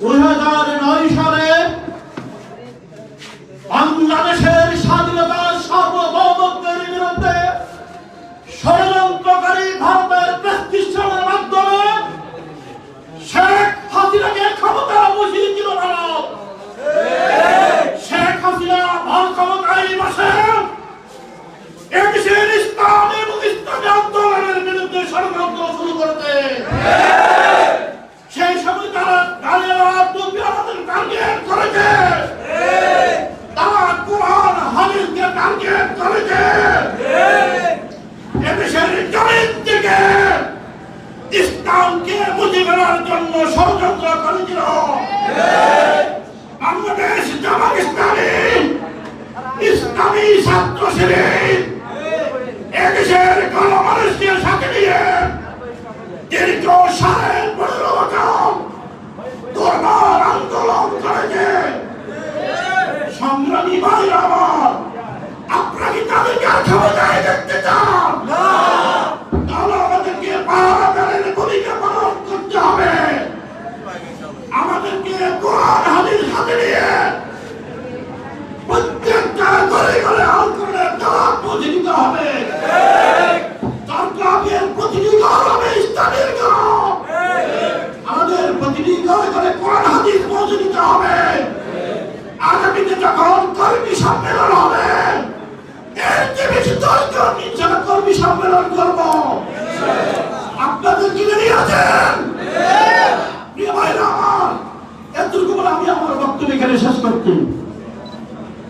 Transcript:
দুই হাজার নয় সালে স্বাধীনতা বিরুদ্ধে ষড়যন্ত্রকারী ভারতের প্রেসক্রিপশনের মাধ্যমে শেখ এদেশের ইসলাম এবং বিরুদ্ধে ষড়যন্ত্র শুরু করেছে? সেই সময় তারা গালিয়া টুপি আমাদের টার্গেট করেছে। তারা কোরআন, হাদিসকে টার্গেট করেছে। এদেশের জমিন থেকে জন্য ষড়যন্ত্র করেছিল। বাংলাদেশ জামাত ইসলামী ইসলামী ছাত্র শিবির Mama! কর্মী সম্মেলন করব। আপনাদের কিনে নিয়ে আছেন প্রিয় ভাইরা আমার এতটুকু বলে আমি আমার বক্তব্য এখানে শেষ করছি।